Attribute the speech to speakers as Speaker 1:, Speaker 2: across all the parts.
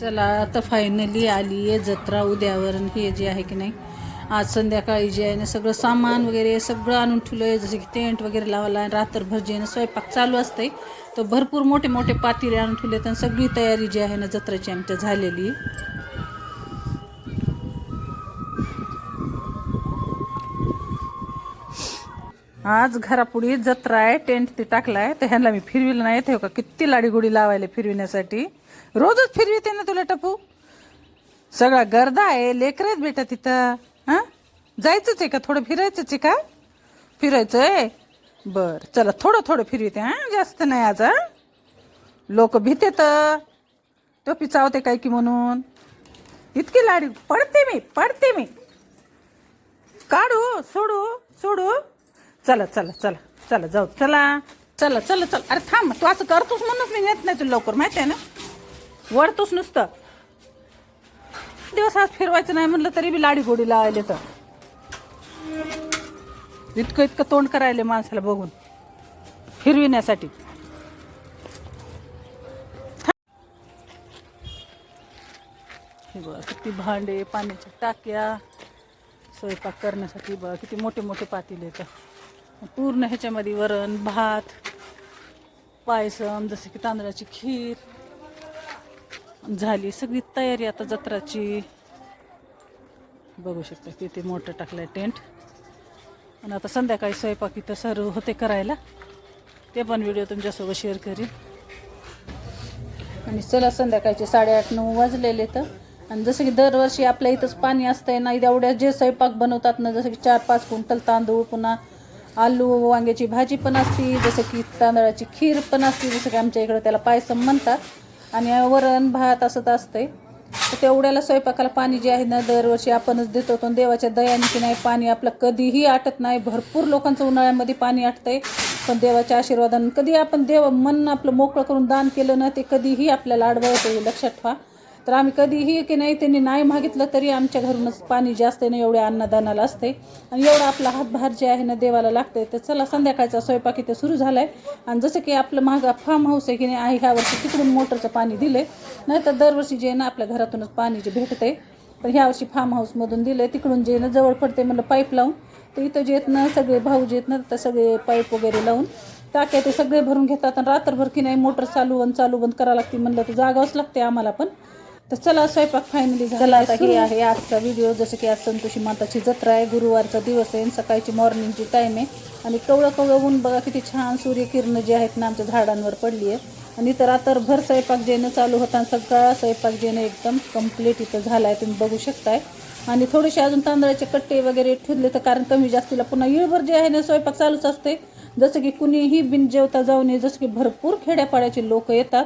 Speaker 1: चला आता फायनली आली आहे जत्रा. उद्यावरण हे जे आहे की नाही आज संध्याकाळी जे आहे ना सगळं सामान वगैरे सगळं आणून ठेवलं आहे जसं की टेंट वगैरे लावायला आहे रात्रभर जे आहे ना स्वयंपाक चालू असते तर भरपूर मोठे मोठे पातेले आणून ठेवले आहेत आणि सगळी तयारी जी आहे ना जत्रेची आमच्या झालेली आज घरापुढे जत्रा आहे टेंट ते टाकलाय. तर ह्यांना मी फिरविलं नाही. येते का किती लाडीगुडी लावायला फिरविण्यासाठी. रोजच फिरविते ना तुला टपू? सगळा गर्दा आहे लेकरच आहेत बेटा तिथं. हां? जायचंच आहे का? थोडं फिरायचंच आहे का? फिरायचं आहे बरं चला थोडं थोडं फिरविते हां? जास्त नाही आज हां? लोक भीते तर टोपी चावते काय की म्हणून? इतकी लाडी पडते मी पडते मी. काढू सोडू सोडू. चला चला चला चला जाऊ चला चला चला चला. अरे थांब तू असं करतोस म्हणूनच मी नेत नाही तुला लवकर माहिती आहे ना? वरतोस नुसतं. दिवस आज फिरवायचं नाही म्हणलं तरी बी लाडी गोडी लावायले तर. इतकं इतकं तोंड करायले माणसाला बघून फिरविण्यासाठी. हे किती भांडे पाण्याच्या टाक्या स्वयंपाक करण्यासाठी बघ किती मोठे मोठे पातील येतं. पूर्ण ह्याच्यामध्ये वरण भात पायसम जसं की तांदळाची खीर झाली. सगळी तयारी आता जत्राची. बघू शकता किती मोठं टाकलंय टेंट. आणि आता संध्याकाळी स्वयंपाक इथं सर्व होते करायला. ते पण व्हिडिओ तुमच्यासोबत शेअर करीन. आणि चला संध्याकाळचे साडेआठ नऊ वाजलेले तर. आणि जसं की दरवर्षी आपल्या इथंच पाणी असतंय ना एवढ्या जे स्वयंपाक बनवतात ना जसं की चार पाच क्विंटल तांदूळ पुन्हा आलू वांग्याची भाजी पण असते जसं की तांदळाची खीर पण असते जसं की आमच्या इकडं त्याला पायसम म्हणतात. आणि वरण भात असंच असतंय. तर तेवढ्याला स्वयंपाकाला पाणी जे आहे ना दरवर्षी आपणच देतो. पण देवाच्या दयाने की नाही पाणी आपलं कधीही आटत नाही. भरपूर लोकांचं उन्हाळ्यामध्ये पाणी आटतंय. पण देवाच्या आशीर्वादानं कधी आपण देव मन आपलं मोकळं करून दान केलं ना ते कधीही आपल्याला अडवळतं हे लक्षात ठेवा. तर आम्ही कधीही की नाही त्यांनी नाही मागितलं तरी आमच्या घरूनच पाणी जास्त आहे ना एवढ्या अन्नदानाला असते. आणि एवढा आपला हातभार जे आहे ना देवाला लागते तर चला संध्याकाळचा स्वयंपाक इथे सुरू झाला आहे आणि जसं की आपलं महाग फार्म हाऊस आहे की नाही आहे ह्या वर्षी तिकडून मोटरचं पाणी दिले नाही तर दरवर्षी जे ना आपल्या घरातूनच पाणी जे भेटते पण ह्या वर्षी फार्म हाऊसमधून दिलं तिकडून जे ना जवळ पडते म्हणलं पाईप लावून. तर इथं जे आहेत ना सगळे भाऊ जे आहेत ना तर सगळे पाईप वगैरे लावून टाक्या ते सगळे भरून घेतात. आणि रात्रभर की नाही मोटर चालू बंद चालू बंद करावं लागते म्हणलं तर जागावंच लागते आम्हाला पण. तर चला स्वयंपाक फायनली झाला. आता हे आहे आजचा व्हिडिओ जसं की आज संतोषी माताची जत्रा आहे. गुरुवारचा दिवस आहे सकाळची मॉर्निंगची टाईम आहे. आणि कवळं कवळं ऊन बघा किती छान सूर्यकिरणं जे आहेत ना आमच्या झाडांवर पडली आहे आणि इथं रात्रभर स्वयंपाक जेणं चालू होता सगळा स्वयंपाक जेणं एकदम कंप्लीट इथं झाला आहे तुम्ही बघू शकताय. आणि थोडेसे अजून तांदळाचे कट्टे वगैरे ठेवले तर कारण कमी जास्तीला पुन्हा इळभर जे आहे ना स्वयंपाक चालूच असते. जसं की कुणीही बिन जेवता जाऊ नये जसं की भरपूर खेड्यापाड्याचे लोक येतात.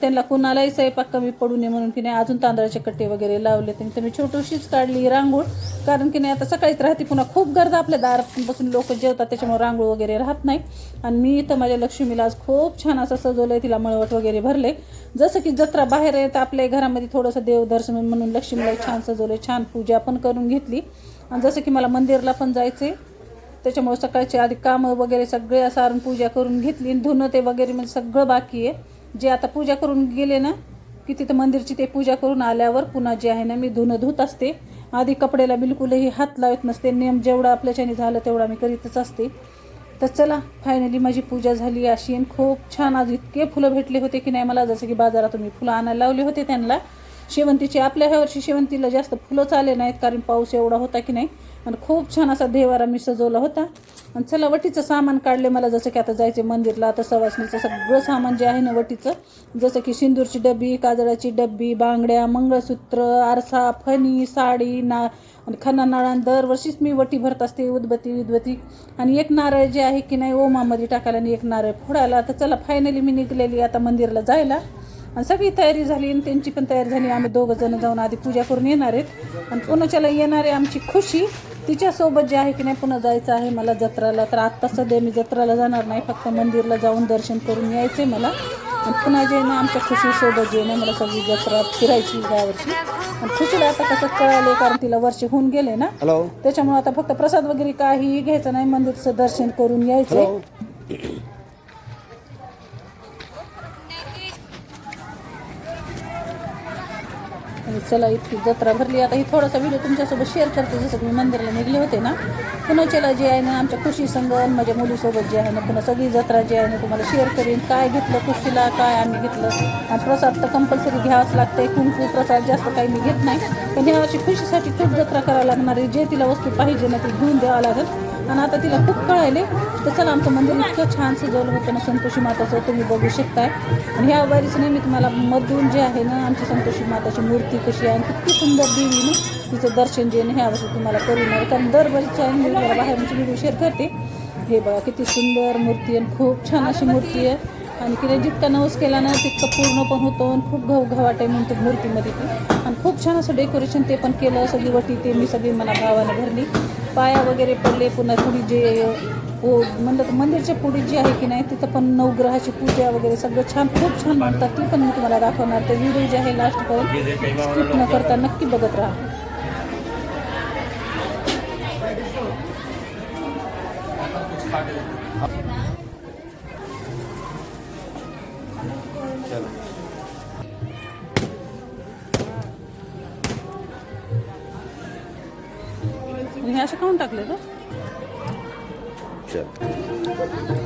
Speaker 1: त्यांना कुणालाही स्वयंपाक कमी पडू नये म्हणून की नाही अजून तांदळाचे कट्टे वगैरे लावले तर मी छोटीशीच काढली रांगोळ. कारण की नाही आता सकाळीच राहते पुन्हा खूप गर्दा आपल्या दारात बसून लोक जेवतात त्याच्यामुळे रांगोळ वगैरे राहत नाही. आणि मी इथं माझ्या लक्ष्मीला आज खूप छान असं सजवलंय तिला मळवट वगैरे भरले जसं की जत्रा बाहेर आहे तर आपल्या घरामध्ये थोडंसं देवदर्शन म्हणून लक्ष्मीला छान सजवलंय छान पूजा पण करून घेतली. आणि जसं की मला मंदिरला पण जायचंय त्याच्यामुळे सकाळची आधी कामं वगैरे सगळे सारून पूजा करून घेतली धुणं ते वगैरे म्हणजे सगळं बाकी आहे. जे आता पूजा करून गेले ना की तिथं मंदिरची ते पूजा करून आल्यावर पुन्हा जे आहे ना मी धुणं धुत असते. आधी कपड्याला बिलकुलही हात लावत नसते. नियम जेवढा आपल्याच्याने झालं तेवढा मी करीतच असते. तर चला फायनली माझी पूजा झाली अशी आणि खूप छान आज इतके फुलं भेटले होते की नाही मला जसं की बाजारातून मी फुलं आणायला लावले होते त्यांना. शेवंतीचे आपल्या ह्या वर्षी शेवंतीला जास्त फुलंच आले नाहीत कारण पाऊस एवढा होता की नाही. आणि खूप छान असा देवारा मी सजवला होता. आणि चला वटीचं सामान काढले मला जसं की आता जायचे मंदिरला आता सवासणीचं सगळं सामान जे आहे ना वटीचं जसं की सिंदूरची डबी काजळाची डब्बी बांगड्या मंगळसूत्र आरसा फणी साडी ना आणि खना नाळान दरवर्षीच मी वटी भरत असते उदबती उदबती आणि एक नारळ जे आहे की नाही ओमामध्ये टाकायला आणि एक नारळ फोडायला. तर चला फायनली मी निघलेली आता मंदिरला जायला. आणि सगळी तयारी झाली आणि त्यांची पण तयारी झाली. आम्ही दोघं जण जाऊन आधी पूजा करून येणार आहेत. आणि पुन्हाच्याला येणार आहे आमची खुशी. तिच्यासोबत जे आहे की नाही पुन्हा जायचं आहे मला जत्राला. तर आत्ता सध्या मी जत्राला जाणार नाही फक्त मंदिरला जाऊन दर्शन करून यायचं आहे मला पुन्हा जे ना आमच्या खुशीसोबत जे ना मला सगळी जत्रा फिरायची यावर्षी आणि खुशीला आता कसं कळाले कारण तिला वर्ष होऊन गेले ना.
Speaker 2: हॅलो
Speaker 1: त्याच्यामुळे आता फक्त प्रसाद वगैरे काहीही घ्यायचं नाही मंदिरचं दर्शन करून यायचं आणि चला इतकी जत्रा भरली. आता ही थोडासा व्हिडिओ तुमच्यासोबत शेअर करते. जसं मी मंदिराला निघले होते ना पुण्याच्याला जे आहे ना आमच्या खुशी संघ माझ्या मुलीसोबत जे आहे ना पुन्हा सगळी जत्रा जी आहे ना तुम्हाला शेअर करीन. काय घेतलं खुशीला काय आम्ही घेतलं. आणि प्रसाद तर कंपल्सरी घ्यावाच लागतंय. कुंकू प्रसाद जास्त काही मी घेत नाही. पण ह्यावर्षी खुशीसाठी खूप जत्रा करावं लागणार आहे. जे तिला वस्तू पाहिजे ना ती घेऊन द्यावं लागेल. आणि आता तिला खूप कळायले. तर चला आमचं मंदिर इतकं छान सजवलं होतं ना संतोषी माताचं. तुम्ही बघू शकताय. आणि ह्या वारीचं नेहमी तुम्हाला मधून जे आहे ना आमची संतोषी माताची मूर्ती कशी आहे आणि किती सुंदर देवीने तिचं दर्शन जे हे ना ह्या तुम्हाला करून आहे कारण दरवर्षी आहे म्हणजे मी तुम्हाला बाहेरची व्हिडिओ शेअर करते. हे बघा किती सुंदर मूर्ती आहे आणि खूप छान अशी मूर्ती आहे. आणि तिने जितका नवस केला ना तितकं पूर्ण पण होतं आणि खूप घाऊ घावाट आहे म्हणतो मूर्तीमध्ये ती. आणि खूप छान असं डेकोरेशन ते पण केलं सगळी वटी ते मी सगळी मला भावानं भरली. पाया वगैरे पडले पुन्हा थोडी जे हो म्हणलं तर मंदिरच्या पुढे जी आहे की नाही तिथं पण नवग्रहाची पूजा वगैरे सगळं छान खूप छान म्हणतात ती पण मी तुम्हाला दाखवणार. तर व्हिडिओ जे आहे लास्ट पर्यंत स्किप न करता नक्की बघत राहा. हे असं खाऊन टाकले तर तिथं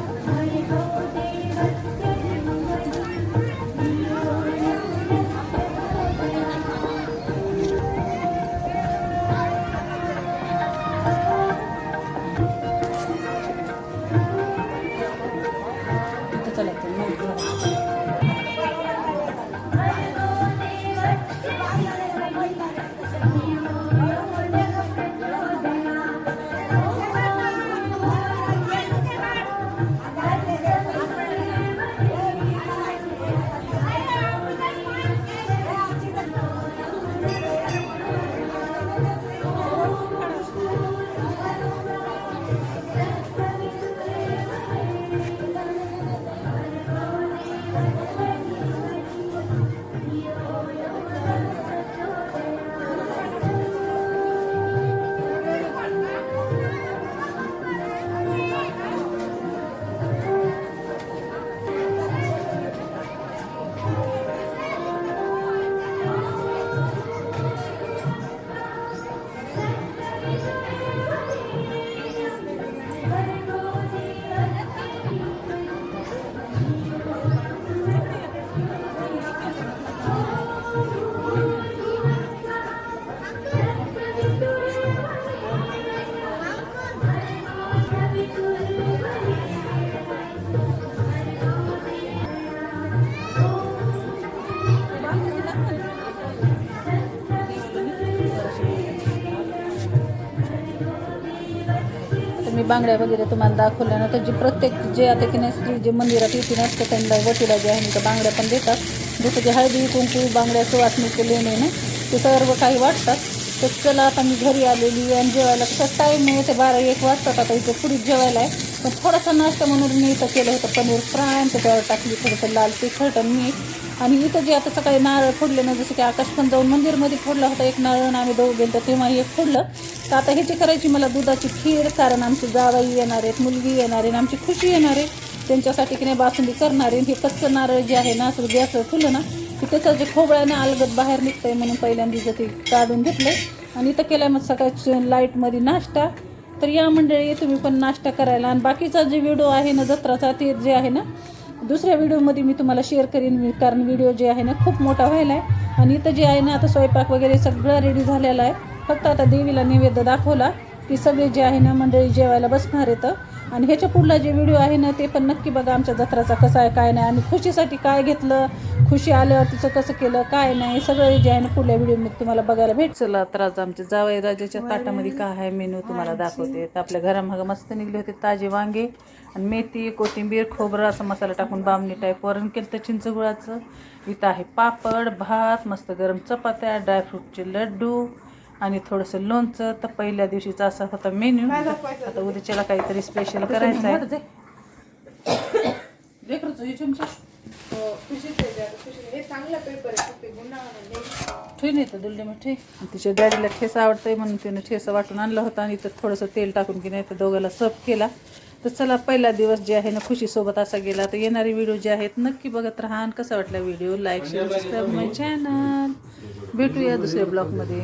Speaker 1: बांगड्या वगैरे तुम्हाला दाखवल्या ना तर जे प्रत्येक जे आता की नाही जे मंदिरात येते नसतं त्यांना वटीला जे आहे ना त्या बांगड्या पण देतात. जसं की हळदी कुंकू बांगड्याचं वाटणीचं लेणे ना ते सर्व काही वाटतात. तर चला आता मी घरी आलेली आणि जेवायला कसं टाईम आहे ते बारा एक वाजतात आता इथं पुढे जेवायला आहे. पण थोडासा नाश्ता म्हणून मी इथं केलं होतं पनीर फ्राय आणि त्याच्यावर टाकली थोडंसं लाल तिखट आणि मीठ. आणि इथं जे आता सकाळी नारळ फोडले ना जसं की आकाश पण जाऊन मंदिरमध्ये फोडला होता एक नारळ आणि आम्ही दोघं गेलो तेव्हा एक फोडलं. तर आता ह्याची करायची मला दुधाची खीर कारण आमची जावाई येणार आहेत मुलगी येणार आहे आमची खुशी येणार आहे. त्यांच्यासाठी की नाही बासुंदी करणार आहे. हे कच्चं नारळ जे आहे ना असं गॅस फुलं ना की त्याचं जे खोबळ्यानं अलगत बाहेर निघतंय म्हणून पहिल्यांदा ते काढून घेतलं आणि इथं केलं मग सकाळची लाईटमध्ये नाश्ता. तर या मंडळी तुम्ही पण नाश्ता करायला. आणि बाकीचा जे व्हिडिओ आहे ना जत्राचा ते जे आहे ना दुसऱ्या व्हिडिओमध्ये मी तुम्हाला शेअर करीन. कारण व्हिडिओ जे आहे ना खूप मोठा व्हायला आहे आणि इथं जे आहे ना आता स्वयंपाक वगैरे सगळं रेडी झालेला आहे. फक्त आता देवीला नैवेद्य दाखवला. की सगळे जे आहे ना मंडळी जेवायला बसणार येतं आणि ह्याच्या पुढला जे व्हिडिओ आहे ना ते पण नक्की बघा आमच्या जत्राचा कसा आहे काय नाही. आणि खुशीसाठी काय घेतलं खुशी आल्यावर तिचं कसं केलं काय नाही सगळं जे आहे ना पुढल्या व्हिडिओमध्ये तुम्हाला बघायला भेट चला तर आज आमच्या जावई राजाच्या ताटामध्ये काय आहे मेनू तुम्हाला दाखवते. तर आपल्या घरामागं मस्त निघले होते ताजे वांगे आणि मेथी कोथिंबीर खोबरं असा मसाला टाकून बामणी टाईप वरण केलं तर चिंचगुळाचं. इथं आहे पापड भात मस्त गरम चपात्या ड्रायफ्रूटचे लड्डू. आणि थोडंसं लोणचं तर पहिल्या दिवशीचा असा होता मेन्यू आता उद्याच्याला काहीतरी स्पेशल करायचं आहे. तिच्या डॅडीला ठेसा आवडतंय म्हणून तिने ठेसा वाटून आणला होता आणि तर थोडंसं तेल टाकून की नाही तर दोघाला सर्व केला. तर चला पहिला दिवस जे आहे ना खुशीसोबत असा गेला. तर येणारे व्हिडिओ जे आहेत नक्की बघत राहा आणि कसा वाटला video like share subscribe my channel भेटूया दुसऱ्या ब्लॉगमध्ये